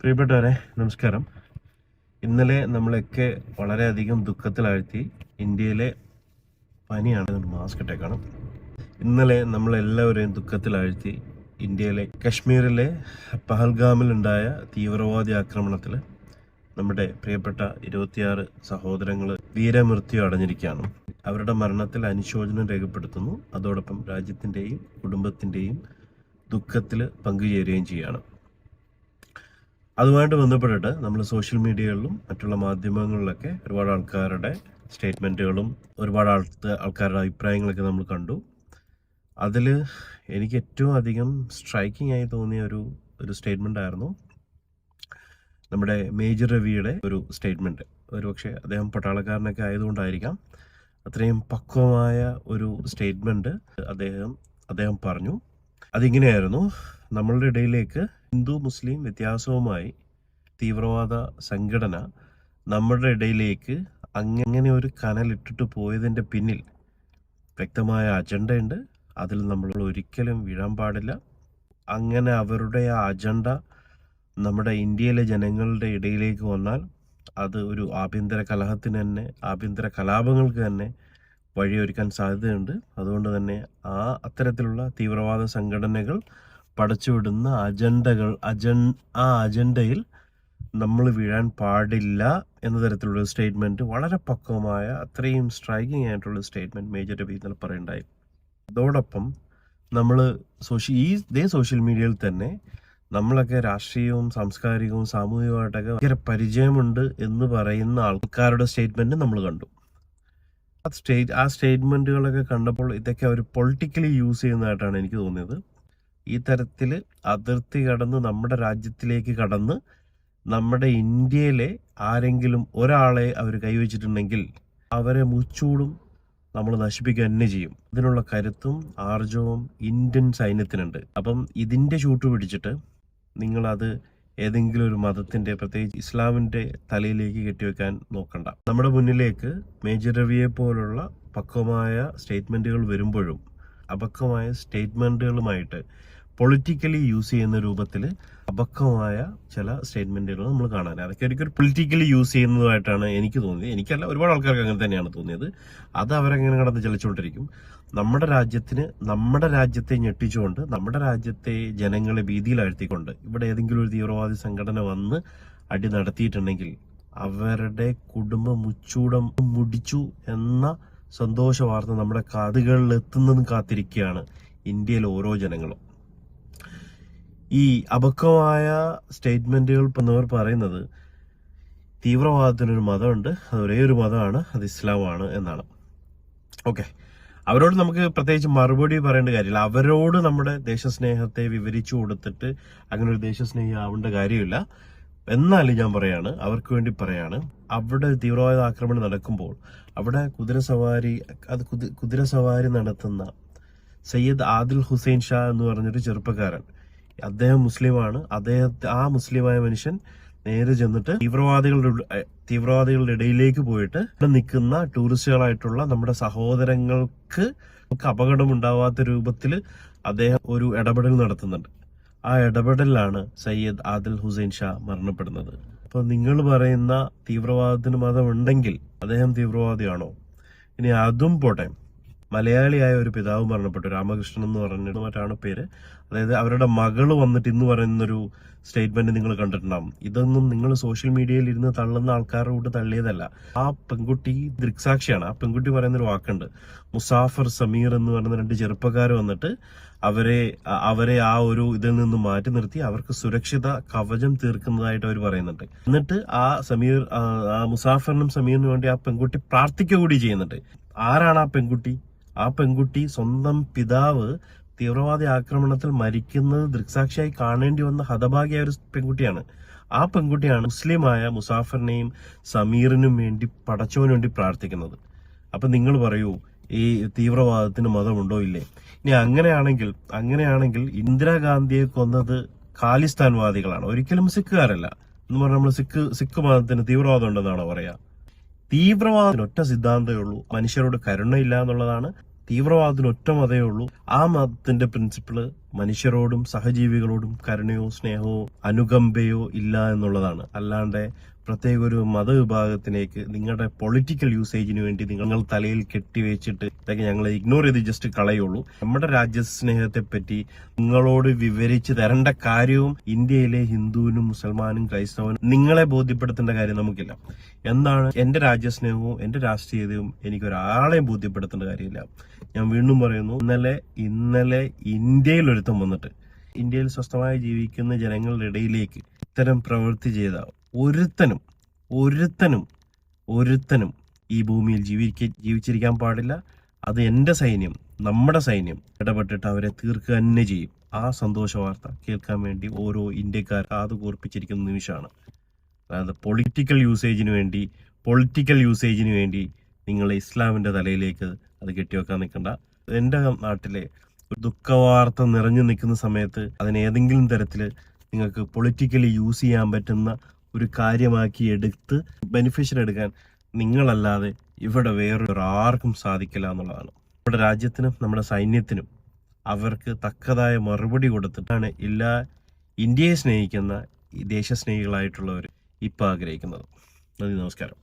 പ്രിയപ്പെട്ടവരെ നമസ്കാരം. ഇന്നലെ നമ്മളൊക്കെ വളരെയധികം ദുഃഖത്തിലാഴ്ത്തി ഇന്ത്യയിലെ പനിയാണ് മാസ്ക് ഇട്ടേക്കാണ്. ഇന്നലെ നമ്മളെല്ലാവരെയും ദുഃഖത്തിലാഴ്ത്തി ഇന്ത്യയിലെ കശ്മീരിലെ പഹൽഗാമിലുണ്ടായ തീവ്രവാദി ആക്രമണത്തിൽ നമ്മുടെ പ്രിയപ്പെട്ട ഇരുപത്തിയാറ് സഹോദരങ്ങൾ വീരമൃത്യു അടഞ്ഞിരിക്കുകയാണ്. അവരുടെ മരണത്തിൽ അനുശോചനം രേഖപ്പെടുത്തുന്നു. അതോടൊപ്പം രാജ്യത്തിന്റെയും കുടുംബത്തിന്റെയും ദുഃഖത്തിൽ പങ്കുചേരുകയും ചെയ്യുകയാണ്. അതുമായിട്ട് ബന്ധപ്പെട്ടിട്ട് നമ്മൾ സോഷ്യൽ മീഡിയകളിലും മറ്റുള്ള മാധ്യമങ്ങളിലൊക്കെ ഒരുപാട് ആൾക്കാരുടെ സ്റ്റേറ്റ്മെന്റുകളും ഒരുപാട് ആൾക്കാരുടെ അഭിപ്രായങ്ങളൊക്കെ നമ്മൾ കണ്ടു. അതിൽ എനിക്ക് ഏറ്റവും അധികം സ്ട്രൈക്കിംഗ് ആയി തോന്നിയ ഒരു ഒരു സ്റ്റേറ്റ്മെന്റ് ആയിരുന്നു നമ്മുടെ മേജർ രവിയുടെ ഒരു സ്റ്റേറ്റ്മെന്റ് ഒരു പക്ഷേ അദ്ദേഹം പട്ടാളക്കാരനൊക്കെ ആയതുകൊണ്ടായിരിക്കാം അത്രയും പക്വമായ ഒരു സ്റ്റേറ്റ്മെന്റ് അദ്ദേഹം അദ്ദേഹം പറഞ്ഞു. അതിങ്ങനെയായിരുന്നു. നമ്മളുടെ ഇടയിലേക്ക് ഹിന്ദു മുസ്ലിം വ്യത്യാസവുമായി തീവ്രവാദ സംഘടന നമ്മളുടെ ഇടയിലേക്ക് അങ്ങനെ ഒരു കനലിട്ടിട്ട് പോയതിന്റെ പിന്നിൽ വ്യക്തമായ അജണ്ടയുണ്ട്. അതിൽ നമ്മൾ ഒരിക്കലും വീഴാൻ പാടില്ല. അങ്ങനെ അവരുടെ ആ അജണ്ട നമ്മുടെ ഇന്ത്യയിലെ ജനങ്ങളുടെ ഇടയിലേക്ക് വന്നാൽ അത് ഒരു ആഭ്യന്തര കലഹത്തിന് തന്നെ ആഭ്യന്തര കലാപങ്ങൾക്ക് തന്നെ വഴിയൊരുക്കാൻ സാധ്യതയുണ്ട്. അതുകൊണ്ട് തന്നെ ആ അത്തരത്തിലുള്ള തീവ്രവാദ സംഘടനകൾ പടച്ചുവിടുന്ന അജണ്ടകൾ അജൻ ആ അജണ്ടയിൽ നമ്മൾ വീഴാൻ പാടില്ല എന്ന തരത്തിലുള്ള സ്റ്റേറ്റ്മെന്റ് വളരെ പക്വമായ അത്രയും സ്ട്രൈക്കിംഗ് ആയിട്ടുള്ള സ്റ്റേറ്റ്മെന്റ് മേജർ രവി പറയുണ്ടായി. അതോടൊപ്പം നമ്മൾ സോഷ്യ ഈ ഇതേ സോഷ്യൽ മീഡിയയിൽ തന്നെ നമ്മളൊക്കെ രാഷ്ട്രീയവും സാംസ്കാരികവും സാമൂഹികമായിട്ടൊക്കെ ഭയങ്കര പരിചയമുണ്ട് എന്ന് പറയുന്ന ആൾക്കാരുടെ സ്റ്റേറ്റ്മെന്റ് നമ്മൾ കണ്ടു. സ്റ്റേറ്റ് ആ സ്റ്റേറ്റ്മെന്റുകളൊക്കെ കണ്ടപ്പോൾ ഇതൊക്കെ അവർ പൊളിറ്റിക്കലി യൂസ് ചെയ്യുന്നതായിട്ടാണ് എനിക്ക് തോന്നിയത്. ഈ തരത്തിൽ അതിർത്തി കടന്ന് നമ്മുടെ രാജ്യത്തിലേക്ക് കടന്ന് നമ്മുടെ ഇന്ത്യയിലെ ആരെങ്കിലും ഒരാളെ അവർ കൈവച്ചിട്ടുണ്ടെങ്കിൽ അവരെ മുച്ചൂടും നമ്മൾ നശിപ്പിക്കുക തന്നെ ചെയ്യും. ഇതിനുള്ള കരുത്തും ആർജവും ഇന്ത്യൻ സൈന്യത്തിനുണ്ട്. അപ്പം ഇതിന്റെ ചൂട്ട് പിടിച്ചിട്ട് നിങ്ങളത് ഏതെങ്കിലും ഒരു മതത്തിന്റെ പ്രത്യേകിച്ച് ഇസ്ലാമിന്റെ തലയിലേക്ക് കെട്ടിവെക്കാൻ നോക്കണ്ട. നമ്മുടെ മുന്നിലേക്ക് മേജർ രവിയെ പോലുള്ള പക്വമായ സ്റ്റേറ്റ്മെന്റുകൾ വരുമ്പോഴും അപക്വമായ സ്റ്റേറ്റ്മെന്റുകളുമായിട്ട് പൊളിറ്റിക്കലി യൂസ് ചെയ്യുന്ന രൂപത്തിൽ അപക്വമായ ചില സ്റ്റേറ്റ്മെന്റുകൾ നമ്മൾ കാണാൻ അതൊക്കെ ഒരിക്കലും പൊളിറ്റിക്കലി യൂസ് ചെയ്യുന്നതായിട്ടാണ് എനിക്ക് തോന്നിയത്. എനിക്കല്ല ഒരുപാട് ആൾക്കാർക്ക് അങ്ങനെ തന്നെയാണ് തോന്നിയത്. അത് അവരങ്ങനെ കടന്ന് ചലിച്ചുകൊണ്ടിരിക്കും? നമ്മുടെ രാജ്യത്തിന് നമ്മുടെ രാജ്യത്തെ ഞെട്ടിച്ചുകൊണ്ട് നമ്മുടെ രാജ്യത്തെ ജനങ്ങളെ ഭീതിയിലാഴ്ത്തിക്കൊണ്ട് ഇവിടെ ഏതെങ്കിലും ഒരു തീവ്രവാദി സംഘടന വന്ന് അടി നടത്തിയിട്ടുണ്ടെങ്കിൽ അവരുടെ കുടുംബ മുച്ചൂടം മുടിച്ചു എന്ന സന്തോഷ വാർത്ത നമ്മുടെ കാതുകളിൽ എത്തുന്നതും കാത്തിരിക്കുകയാണ് ഇന്ത്യയിലെ ഓരോ ജനങ്ങളും. ഈ അപക്വമായ സ്റ്റേറ്റ്മെന്റുകൾ എന്നവർ പറയുന്നത് തീവ്രവാദത്തിനൊരു മതമുണ്ട് അത് ഒരേ ഒരു മതമാണ് അത് ഇസ്ലാമാണ് എന്നാണ്. ഓക്കെ. അവരോട് നമുക്ക് പ്രത്യേകിച്ച് മറുപടി പറയേണ്ട കാര്യമില്ല. അവരോട് നമ്മുടെ ദേശസ്നേഹത്തെ വിവരിച്ചു കൊടുത്തിട്ട് അങ്ങനെ ഒരു ദേശസ്നേഹി ആവേണ്ട കാര്യമില്ല. എന്നാലും ഞാൻ പറയാണ് അവർക്ക് വേണ്ടി പറയാണ് അവിടെ തീവ്രവാദ ആക്രമണം നടക്കുമ്പോൾ അവിടെ കുതിരസവാരി അത് കുതിര സവാരി നടത്തുന്ന സയ്യദ് ആദിൽ ഹുസൈൻ ഷാ എന്ന് പറഞ്ഞൊരു ചെറുപ്പക്കാരൻ അദ്ദേഹം മുസ്ലിമാണ്. അദ്ദേഹത്തെ ആ മുസ്ലിമായ മനുഷ്യൻ നേരെ ചെന്നിട്ട് തീവ്രവാദികളുടെ തീവ്രവാദികളുടെ ഇടയിലേക്ക് പോയിട്ട് ഇവിടെ നിൽക്കുന്ന ടൂറിസ്റ്റുകളായിട്ടുള്ള നമ്മുടെ സഹോദരങ്ങൾക്ക് അപകടം ഉണ്ടാവാത്ത രൂപത്തിൽ അദ്ദേഹം ഒരു ഇടപെടൽ നടത്തുന്നുണ്ട്. ആ ഇടപെടലിലാണ് സയ്യദ് ആദിൽ ഹുസൈൻ ഷാ മരണപ്പെടുന്നത്. അപ്പൊ നിങ്ങൾ പറയുന്ന തീവ്രവാദത്തിന് മതമുണ്ടെങ്കിൽ അദ്ദേഹം തീവ്രവാദിയാണോ? ഇനി അതും പോട്ടെ. മലയാളിയായ ഒരു പിതാവ് മരണപ്പെട്ടു. രാമകൃഷ്ണൻ എന്ന് പറഞ്ഞിട്ട് മറ്റാണ് പേര്? അതായത് അവരുടെ മകൾ വന്നിട്ട് ഇന്ന് പറയുന്നൊരു സ്റ്റേറ്റ്മെന്റ് നിങ്ങൾ കണ്ടിട്ടുണ്ടാവും. ഇതൊന്നും നിങ്ങൾ സോഷ്യൽ മീഡിയയിൽ ഇരുന്ന് തള്ളുന്ന ആൾക്കാരുടെ തള്ളിയതല്ല. ആ പെൺകുട്ടി ദൃക്സാക്ഷിയാണ്. ആ പെൺകുട്ടി പറയുന്നൊരു വാക്കുണ്ട്. മുസാഫർ സമീർ എന്ന് പറയുന്ന രണ്ട് ചെറുപ്പക്കാർ വന്നിട്ട് അവരെ അവരെ ആ ഒരു ഇതിൽ നിന്ന് മാറ്റി നിർത്തി. അവർക്ക് സുരക്ഷിത കവചം തീർക്കുന്നതായിട്ട് അവർ പറയുന്നുണ്ട്. എന്നിട്ട് ആ സമീർ ആ മുസാഫറിനും സമീറിനും വേണ്ടി ആ പെൺകുട്ടി പ്രാർത്ഥിക്കുക കൂടി ചെയ്യുന്നുണ്ട്. ആരാണ് ആ പെൺകുട്ടി? ആ പെൺകുട്ടി സ്വന്തം പിതാവ് തീവ്രവാദി ആക്രമണത്തിൽ മരിക്കുന്നത് ദൃക്സാക്ഷിയായി കാണേണ്ടി വന്ന ഹതഭാഗ്യ ഒരു പെൺകുട്ടിയാണ്. ആ പെൺകുട്ടിയാണ് മുസ്ലിമായ മുസാഫറിനെയും സമീറിനും വേണ്ടി പടച്ചോന് വേണ്ടി പ്രാർത്ഥിക്കുന്നത്. അപ്പൊ നിങ്ങൾ പറയൂ ഈ തീവ്രവാദത്തിന് മതമുണ്ടോ ഇല്ലേ? ഇനി അങ്ങനെയാണെങ്കിൽ അങ്ങനെയാണെങ്കിൽ ഇന്ദിരാഗാന്ധിയെ കൊന്നത് ഖാലിസ്ഥാൻവാദികളാണ്. ഒരിക്കലും സിഖുകാരല്ല. എന്ന് പറഞ്ഞാൽ നമ്മൾ സിഖ് സിഖ് മതത്തിന് തീവ്രവാദം ഉണ്ടെന്നാണോ പറയാ? തീവ്രവാദത്തിന് ഒറ്റ സിദ്ധാന്തമേ ഉള്ളൂ. മനുഷ്യരോട് കരുണയില്ല എന്നുള്ളതാണ്. തീവ്രവാദത്തിന് ഒറ്റ മതമേ ഉള്ളൂ. ആ മതത്തിന്റെ പ്രിൻസിപ്പിൾ മനുഷ്യരോടും സഹജീവികളോടും കരുണയോ സ്നേഹമോ അനുകമ്പയോ ഇല്ല എന്നുള്ളതാണ്. അല്ലാണ്ട് പ്രത്യേക ഒരു മതവിഭാഗത്തിലേക്ക് നിങ്ങളുടെ പൊളിറ്റിക്കൽ യൂസേജിന് വേണ്ടി നിങ്ങൾ തലയിൽ കെട്ടിവെച്ചിട്ട് ഇതൊക്കെ ഞങ്ങൾ ഇഗ്നോർ ചെയ്ത് ജസ്റ്റ് കളയുള്ളൂ. നമ്മുടെ രാജ്യസ്നേഹത്തെ പറ്റി നിങ്ങളോട് വിവരിച്ച് തരേണ്ട കാര്യവും ഇന്ത്യയിലെ ഹിന്ദുവിനും മുസൽമാനും ക്രൈസ്തവനും നിങ്ങളെ ബോധ്യപ്പെടുത്തേണ്ട കാര്യം നമുക്കില്ല. എന്താണ് എന്റെ രാജ്യസ്നേഹവും എന്റെ രാഷ്ട്രീയതയും എനിക്ക് ഒരാളെയും ബോധ്യപ്പെടുത്തേണ്ട കാര്യമില്ല. ഞാൻ വീണ്ടും പറയുന്നു ഇന്നലെ ഇന്നലെ ഇന്ത്യയിൽ ഒരുത്തം വന്നിട്ട് ഇന്ത്യയിൽ സ്വസ്ഥമായി ജീവിക്കുന്ന ജനങ്ങളുടെ ഇടയിലേക്ക് ഇത്തരം പ്രവൃത്തി ചെയ്ത ഒരുത്തനും ഒരുത്തനും ഒരുത്തനും ഈ ഭൂമിയിൽ ജീവിക്ക ജീവിച്ചിരിക്കാൻ പാടില്ല. അത് എന്റെ സൈന്യം നമ്മുടെ സൈന്യം ഇടപെട്ടിട്ട് അവരെ തീർക്കുക തന്നെ ചെയ്യും. ആ സന്തോഷ വാർത്ത കേൾക്കാൻ വേണ്ടി ഓരോ ഇന്ത്യക്കാർ കാതു കൂർപ്പിച്ചിരിക്കുന്ന നിമിഷമാണ്. അതായത് പൊളിറ്റിക്കൽ യൂസേജിന് വേണ്ടി പൊളിറ്റിക്കൽ യൂസേജിന് വേണ്ടി നിങ്ങൾ ഇസ്ലാമിന്റെ തലയിലേക്ക് അത് കെട്ടിവെക്കാൻ നിൽക്കണ്ട. എന്റെ നാട്ടിലെ ഒരു ദുഃഖവാർത്ത നിറഞ്ഞു നിൽക്കുന്ന സമയത്ത് അതിനേതെങ്കിലും തരത്തിൽ നിങ്ങൾക്ക് പൊളിറ്റിക്കലി യൂസ് ചെയ്യാൻ പറ്റുന്ന ഒരു കാര്യമാക്കി എടുത്ത് ബെനിഫിഷ്യൻ എടുക്കാൻ നിങ്ങളല്ലാതെ ഇവിടെ വേറൊരാർക്കും സാധിക്കില്ല എന്നുള്ളതാണ്. നമ്മുടെ രാജ്യത്തിനും നമ്മുടെ സൈന്യത്തിനും അവർക്ക് തക്കതായ മറുപടി കൊടുത്തിട്ടാണ് എല്ലാ ഇന്ത്യയെ സ്നേഹിക്കുന്ന ദേശസ്നേഹികളായിട്ടുള്ളവർ ഇപ്പം ആഗ്രഹിക്കുന്നത്. നന്ദി നമസ്കാരം.